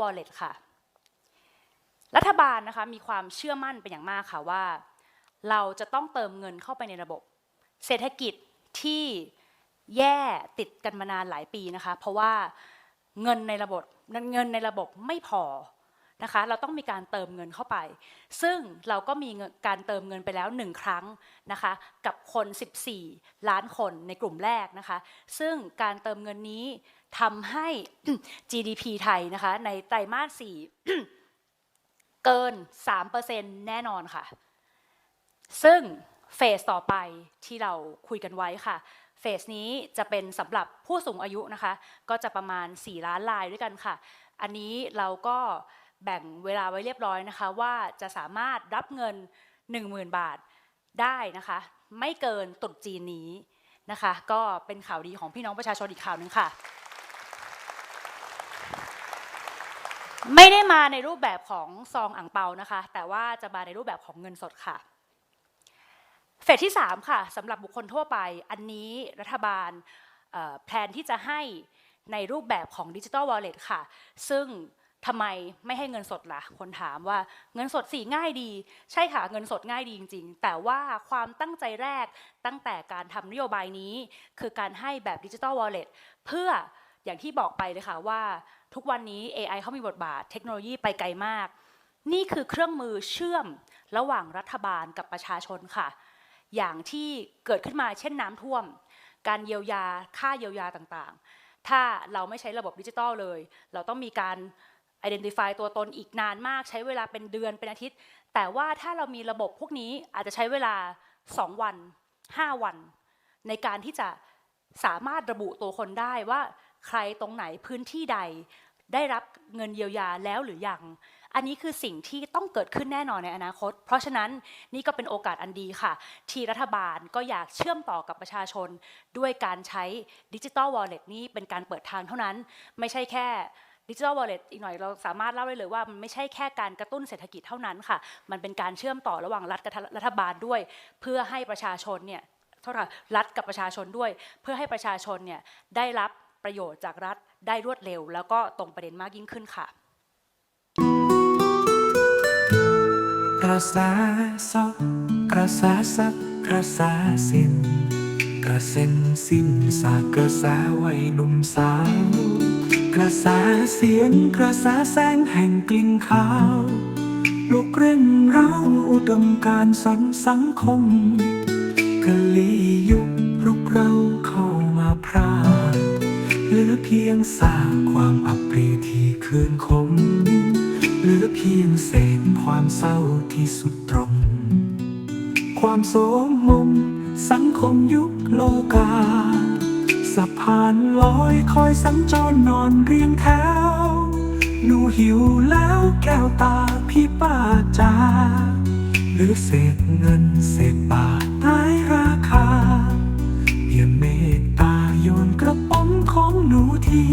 Wallet ค่ะ รัฐบาลนะคะมีความเชื่อมั่นเป็นอย่างมากค่ะว่า เราจะต้องเติมเงินเข้าไปในระบบ เศรษฐกิจที่แย่ติดกันมานานหลายปีนะคะ เพราะว่าเงินในระบบเงินในระบบไม่พอนะคะ เราต้องมีการเติมเงินเข้าไป ซึ่งเราก็มีการเติมเงินไปแล้วหนึ่งครั้งนะคะ กับคน 14 ล้านคนในกลุ่มแรกนะคะ ซึ่งการเติมเงินนี้ ทำให้ GDP ไทยนะคะในไตรมาส 4 เกิน 3%แน่นอนค่ะ ซึ่งเฟสต่อไปที่เราคุยกันไว้ค่ะ เฟสนี้จะเป็นสำหรับผู้สูงอายุนะคะ ก็จะประมาณ 4 ล้านรายด้วยกันค่ะ อันนี้เราก็แบ่งเวลาไว้เรียบร้อยนะคะ ว่าจะสามารถรับเงิน 10,000 บาทได้นะคะ ไม่เกินตรุษจีนนี้นะคะ ก็เป็นข่าวดีของพี่น้องประชาชนอีกข่าวหนึ่งค่ะ ไม่ได้มาในรูปแบบของซองอ่างเปานะคะ แต่ว่าจะมาในรูปแบบของเงินสดค่ะ เฟสที่ 3 ค่ะสำหรับบุคคลทั่วไป อันนี้รัฐบาลแพลนที่จะให้ในรูปแบบของดิจิ t a ลวอลเล็ตค่ะ ซึ่งทำไมไม่ให้เงินสดล่ะ คนถามว่าเงินสดสีง่ายดี ใช่ค่ะเงินสดง่ายดีจริง ๆ แต่ว่าความตั้งใจแรกตั้งแต่การทำนโยบายนี้ คือการให้แบบดิจิ t a ลวอลเล็ตเพื่อ อย่างที่บอกไปเลยค่ะว่าทุกวันนี้ AI เขามีบทบาทเทคโนโลยีไปไกลมาก นี่คือเครื่องมือเชื่อมระหว่างรัฐบาลกับประชาชนค่ะ อย่างที่เกิดขึ้นมาเช่นน้ำท่วม การเยียวยาค่าเยียวยาต่างๆ ถ้าเราไม่ใช้ระบบดิจิทัลเลย เราต้องมีการ identify ตัวตนอีกนานมาก ใช้เวลาเป็นเดือนเป็นอาทิตย์ แต่ว่าถ้าเรามีระบบพวกนี้อาจจะใช้เวลา 2 วัน 5 วัน ในการที่จะสามารถระบุตัวคนได้ว่า ใครตรงไหนพื้นที่ใด ได้รับเงินเยียวยาแล้วหรือยัง อันนี้คือสิ่งที่ต้องเกิดขึ้นแน่นอนในอนาคต เพราะฉะนั้นนี่ก็เป็นโอกาสอันดีค่ะ ที่รัฐบาลก็อยากเชื่อมต่อกับประชาชน ด้วยการใช้ดิจิ t a ลวอลเล็ตนี้เป็นการเปิดทางเท่านั้น ไม่ใช่แค่ดิจิ t a ลวอลเล็ตอีกหน่อยเราสามารถเล่าได้เลยว่ามันไม่ใช่แค่การกระตุ้นเศรษฐกิจเท่านั้นค่ะ มันเป็นการเชื่อมต่อระหว่างรัฐกับรัฐบาลด้วย เพื่อให้ประชาชนเนี่ยเท่าไหร่รัฐกับประชาชนด้วย เพื่อให้ประชาชนเนี่ยได้รับ ประโยชน์จากรัฐได้รวดเร็ว แล้วก็ตรงประเด็นมากยิ่งขึ้นค่ะกระแสสดกระแสสักกระแสสิ้นกระเซ็นสิ้นสาดกระแสวัยหนุ่มสาวกระแสเสียงกระแสแสงแห่งกลิ่นขาวลุกเร่งเร้าอุดมการสันสังคมกะลียุ เพียงสร้ากความอับปรีที่คืนคมเหลือเพียงเศษความเศร้าที่สุดตรง ความโสมมม สังคมยุคโลกาสะพานลอยคอยสัญจรนอนเรียงแถวหนูหิวแล้วแก้วตาพี่ป้าจ๋าหรือเศษเงินเศษ นูที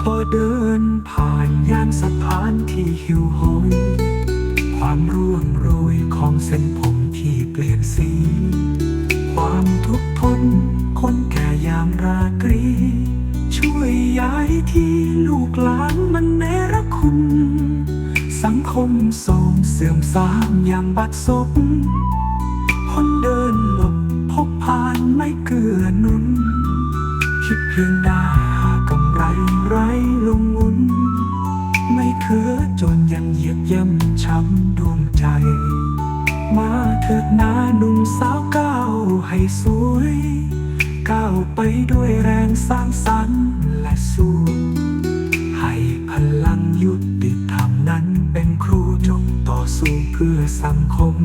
พอเดินผ่านย่านสะพานที่หิวโหยความร่วงโรยของเส้นผม คมโทรมเสื่อมสามยามบัดซบคนเดินหลบพบผ่านไม่เกื้อหนุน คิดเพียงได้หากำไรไรลงมุนไม่เคือจนยังเหยียบย่ำช้ำดวงใจ มาเถิดนาหนุ่มสาวก้าวให้สวย ก้าวไปด้วยแรงสร้างสรรค์ พื่อสังคม